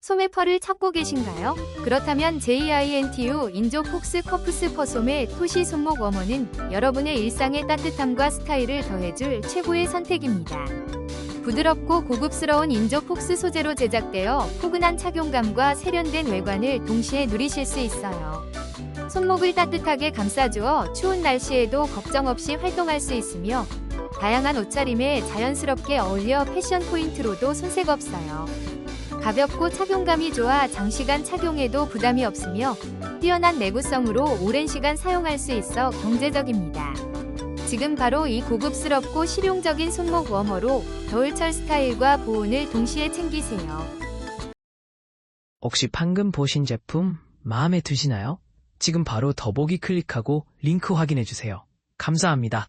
소매펄을 찾고 계신가요? 그렇다면 JINTU 인조 폭스 커프스 퍼솜의 토시 손목 워머는 여러분의 일상의 따뜻함과 스타일을 더해줄 최고의 선택입니다. 부드럽고 고급스러운 인조 폭스 소재로 제작되어 포근한 착용감과 세련된 외관을 동시에 누리실 수 있어요. 손목을 따뜻하게 감싸주어 추운 날씨에도 걱정 없이 활동할 수 있으며 다양한 옷차림에 자연스럽게 어울려 패션 포인트로도 손색 없어요. 가볍고 착용감이 좋아 장시간 착용해도 부담이 없으며 뛰어난 내구성으로 오랜 시간 사용할 수 있어 경제적입니다. 지금 바로 이 고급스럽고 실용적인 손목 워머로 겨울철 스타일과 보온을 동시에 챙기세요. 혹시 방금 보신 제품 마음에 드시나요? 지금 바로 더보기 클릭하고 링크 확인해주세요. 감사합니다.